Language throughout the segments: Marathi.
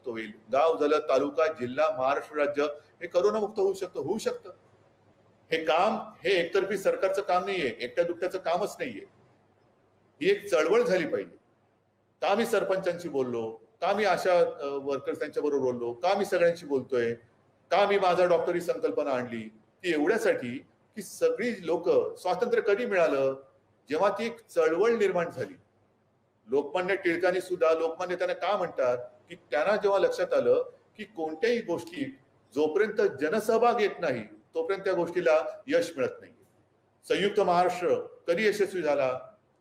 मुक्त होईल. गाव झालं तालुका जिल्हा महाराष्ट्र राज्य हे करोना मुक्त होऊ शकतं होऊ शकतं. हे काम हे एकतर्फी सरकारचं काम नाहीये एकट्या दुकट्याचं कामच नाहीये. ही एक चळवळ झाली पाहिजे. का मी सरपंचांशी बोललो? का मी आशा वर्कर्स त्यांच्या बरोबर बोललो? का मी सगळ्यांशी बोलतोय? का मी माझा डॉक्टरी संकल्पना आणली? ती एवढ्यासाठी की सगळी लोक स्वातंत्र्य कधी मिळालं? जेव्हा ती एक चळवळ निर्माण झाली. लोकमान्य टिळकांनी सुद्धा लोकमान्य त्यांना का म्हणतात? की त्यांना जेव्हा लक्षात आलं की कोणत्याही गोष्टीत जोपर्यंत जनसहभाग येत नाही तोपर्यंत त्या गोष्टीला यश मिळत नाही. संयुक्त महाराष्ट्र कधी यशस्वी झाला?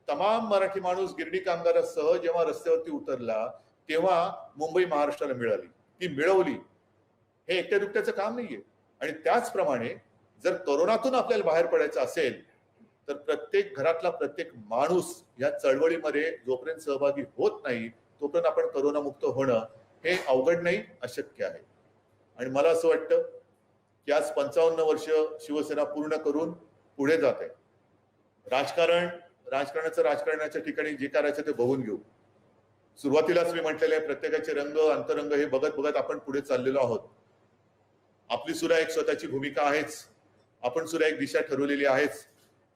तमाम मराठी माणूस गिरणी कामगारासह जेव्हा रस्त्यावरती उतरला तेव्हा मुंबई महाराष्ट्राला मिळाली. ती मिळवली. हे एकट्या दुकट्याचं काम नाहीये. आणि त्याचप्रमाणे जर करोनातून आपल्याला बाहेर पडायचं असेल तर प्रत्येक घरातला प्रत्येक माणूस या चळवळीमध्ये जोपर्यंत सहभागी होत नाही तोपर्यंत आपण करोनामुक्त होणं हे अवघड नाही अशक्य आहे. आणि मला असं वाटतं की आज पंचावन्न वर्ष शिवसेना पूर्ण करून पुढे जाते राजकारण राजकारणाचं राजकारणाच्या ठिकाणी जे करायचं ते बघून घेऊ. सुरुवातीलाच मी म्हटलेले आहे प्रत्येकाचे रंग अंतरंग हे बघत बघत आपण पुढे चाललेलो आहोत. आपली सुद्धा एक स्वतःची भूमिका आहेच. आपण सुद्धा एक दिशा ठरवलेली आहेच.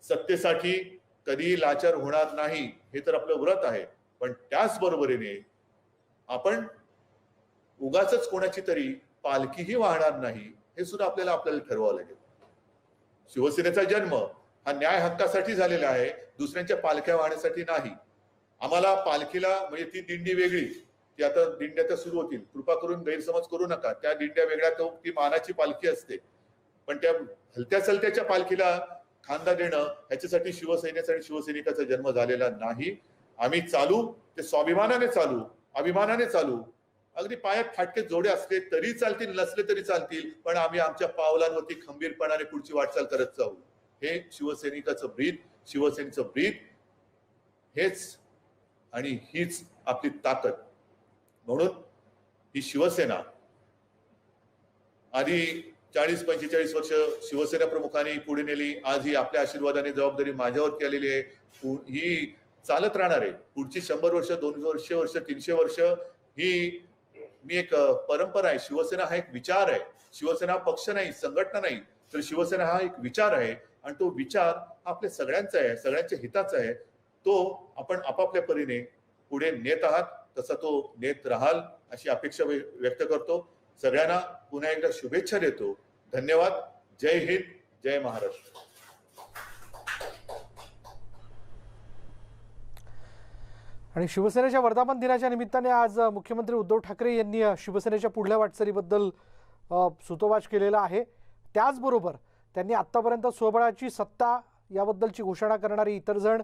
सत्तेसाठी कधीही लाचार होणार नाही हे तर आपलं व्रत आहे. पण त्याचबरोबरीने आपण उगाच कोणाची तरी पालखीही वाहणार नाही हे सुद्धा आपल्याला आपल्याला ठरवावं लागेल. शिवसेनेचा जन्म हा न्याय हक्कासाठी झालेला आहे दुसऱ्यांच्या पालख्या वाहण्यासाठी नाही. आम्हाला पालखीला म्हणजे ती दिंडी वेगळी ती आता दिंड्या त्या सुरू होतील. कृपा करून गैरसमज करू नका. त्या दिंड्या वेगळ्या तो ती मानाची पालखी असते. पण त्या हलत्या चलत्याच्या पालखीला खांदा देणं ह्याच्यासाठी शिवसैन्याचा आणि शिवसैनिकाचा जन्म झालेला नाही. आम्ही चालू ते स्वाभिमानाने चालू अभिमानाने चालू. अगदी पायात फाटके जोडे असले तरी चालतील नसले तरी चालतील पण आम्ही आमच्या पावलांवरती खंबीरपणाने पुढची वाटचाल करत जाऊ. हे शिवसैनिकाचं ब्रीद शिवसेनेचं ब्रीद हेच आणि हीच आपली ताकद. म्हणून ही शिवसेना आधी चाळीस पंचेचाळीस वर्ष शिवसेना प्रमुखांनी पुढे नेली आज ही आपल्या आशीर्वादाने जबाबदारी माझ्यावरती आलेली आहे. ही चालत राहणार आहे. पुढची शंभर वर्ष दोनशे वर्ष वर्ष तीनशे वर्ष ही मी एक परंपरा आहे. शिवसेना हा एक विचार आहे. शिवसेना पक्ष नाही संघटना नाही. तर शिवसेना हा एक विचार आहे आणि तो विचार आपल्या सगळ्यांचा आहे सगळ्यांच्या हिताचा आहे. तो आपण आपापल्या परीने पुढे नेत आहात. तसा तो नेत राहाल अशी अपेक्षा व्य- व्यक्त करतो. सगळ्यांना पुन्हा एकदा शुभेच्छा देतो. धन्यवाद. जय हिंद. जय महाराष्ट्र. आणि शिवसेनेच्या वर्धापन दिनाच्या निमित्ताने आज मुख्यमंत्री उद्धव ठाकरे यांनी शिवसेनेच्या पुढल्या वाटचालीबद्दल सुतोवाच केलेला आहे. त्याचबरोबर त्यांनी आत्तापर्यंत स्वबळाची सत्ता याबद्दलची घोषणा करणारी इतर जण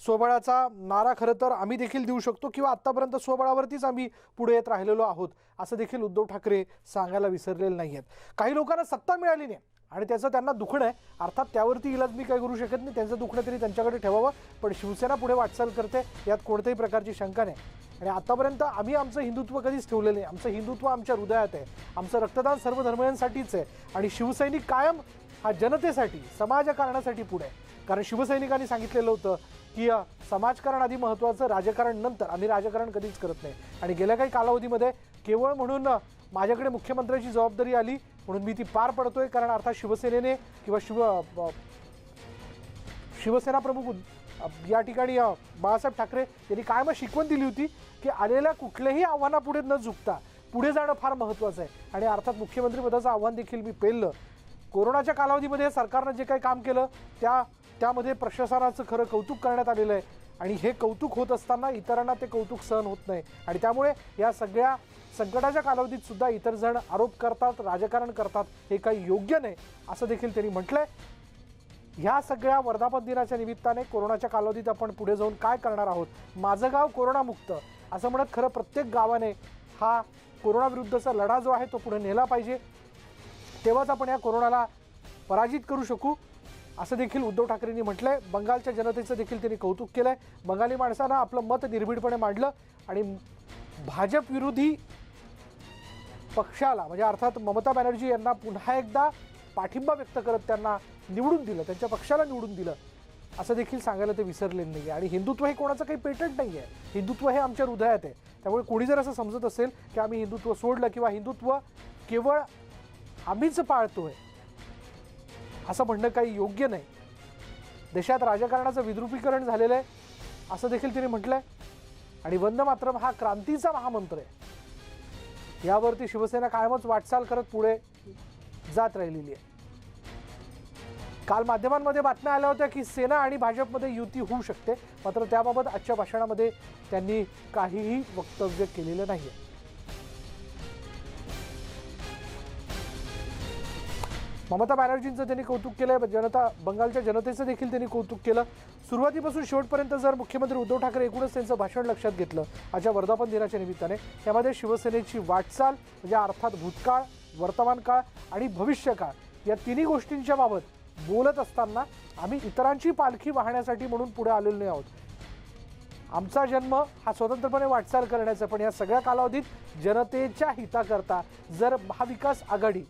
स्वबळाचा नारा खरं तर आम्ही देखील देऊ शकतो किंवा आत्तापर्यंत स्वबळावरतीच आम्ही पुढे येत राहिलेलो आहोत असं देखील उद्धव ठाकरे सांगायला विसरलेले नाही आहेत काही लोकांना सत्ता मिळाली नाही. आणि त्याचं त्यांना दुखणं आहे. अर्थात त्यावरती इलाज मी काय करू शकत नाही. त्यांचं दुखणं तरी त्यांच्याकडे ठेवावं. पण शिवसेना पुढे वाटचाल करते यात कोणत्याही प्रकारची शंका नाही. आणि आतापर्यंत आम्ही आमचं हिंदुत्व कधीच ठेवलेलं नाही. आमचं हिंदुत्व आमच्या हृदयात आहे. आमचं रक्तदान सर्व धर्मियांसाठीच आहे. आणि शिवसैनिक कायम हा जनतेसाठी समाजकारणासाठी पुढे आहे. कारण शिवसैनिकांनी सांगितलेलं होतं की समाजकारण आधी महत्त्वाचं राजकारण नंतर. आम्ही राजकारण कधीच करत नाही. आणि गेल्या काही कालावधीमध्ये केवळ म्हणून माझ्याकडे मुख्यमंत्र्याची जबाबदारी आली म्हणून मी ती पार पडतोय कारण अर्थात शिवसेनेने किंवा शिव शिवसेना प्रमुख या ठिकाणी बाळासाहेब ठाकरे यांनी काय मग शिकवण दिली होती की आलेल्या कुठल्याही आव्हानापुढे न झुकता पुढे जाणं फार महत्त्वाचं आहे. आणि अर्थात मुख्यमंत्रीपदाचं आव्हान देखील मी पेललं. कोरोनाच्या कालावधीमध्ये सरकारनं जे काही काम केलं त्या त्यामध्ये प्रशासनाचं खरं कौतुक करण्यात आलेलं आहे. आणि हे कौतुक होत असताना इतरांना ते कौतुक सहन होत नाही. आणि त्यामुळे या सगळ्या संकटाच्या कालावधीत सुद्धा इतर जण आरोप करतात राजकारण करतात हे काही योग्य नाही असं देखील त्यांनी म्हटलंय. ह्या सगळ्या वर्धापन दिनाच्या निमित्ताने कोरोनाच्या कालावधीत आपण पुढे जाऊन काय करणार आहोत? माझं गाव कोरोनामुक्त असं म्हणत खरं प्रत्येक गावाने हा कोरोनाविरुद्धचा लढा जो आहे तो पुढे नेला पाहिजे. तेव्हाच आपण या कोरोनाला पराजित करू शकू असं देखील उद्धव ठाकरेंनी म्हटलंय. बंगालच्या जनतेचं देखील त्यांनी कौतुक केलंय. बंगाली माणसानं आपलं मत निर्भीडपणे मांडलं आणि भाजप विरोधी पक्षाला म्हणजे अर्थात ममता बॅनर्जी यांना पुन्हा एकदा पाठिंबा व्यक्त करत त्यांना निवडून दिलं त्यांच्या पक्षाला निवडून दिलं असं देखील सांगायला ते विसरले नाही आणि हिंदुत्व हे कोणाचं काही पेटंट नाही आहे हिंदुत्व हे आमच्या हृदयात आहे. त्यामुळे कोणी जर असं समजत असेल की आम्ही हिंदुत्व सोडलं किंवा हिंदुत्व केवळ आम्हीच पाळतोय असं म्हणणं काही योग्य नाही. देशात राजकारणाचं विद्रुपीकरण झालेलं आहे असं देखील तिने म्हटलं आहे आणि वंदे मातरम हा क्रांतीचा महामंत्र आहे. यावरती शिवसेना कायमच वाटचाल करत पुढे जात राहिलेली आहे. काल माध्यमांमध्ये बातम्या आल्या होत्या की सेना आणि भाजपमध्ये युती होऊ शकते मात्र त्याबाबत आजच्या भाषणामध्ये त्यांनी काहीही वक्तव्य केलेलं नाही आहे ममता बॅनर्जींचं त्यांनी कौतुक केलंय जनता बंगालच्या जनतेचं देखील त्यांनी कौतुक केलं. सुरुवातीपासून शेवटपर्यंत जर मुख्यमंत्री उद्धव ठाकरे एकूणच त्यांचं भाषण लक्षात घेतलं आजच्या वर्धापन दिनाच्या निमित्ताने त्यामध्ये शिवसेनेची वाटचाल म्हणजे अर्थात भूतकाळ वर्तमान काळ आणि भविष्यकाळ या तिन्ही गोष्टींच्या बाबत बोलत असताना आम्ही इतरांची पालखी वाहण्यासाठी म्हणून पुढे आलेलो नाही आहोत. आमचा जन्म हा स्वतंत्रपणे वाटचाल करण्याचा पण या सगळ्या कालावधीत जनतेच्या हिताकरता जर महाविकास आघाडी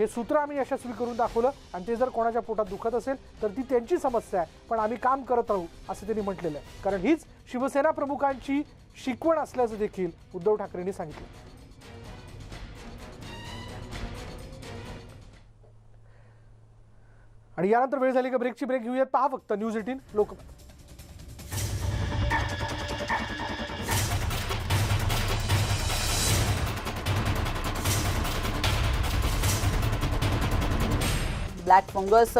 हे सूत्र आम्ही यशस्वी करून दाखवलं आणि ते जर कोणाच्या पोटात दुखत असेल तर ती त्यांची समस्या आहे. पण आम्ही काम करत राहू असं त्यांनी म्हटलेलं आहे. कारण हीच शिवसेना प्रमुखांची शिकवण असल्याचं देखील उद्धव ठाकरेंनी सांगितलं. आणि यानंतर वेळ झाली का ब्रेकची ब्रेक घेऊयात. पहा फक्त न्यूज एटीन लोक black fungus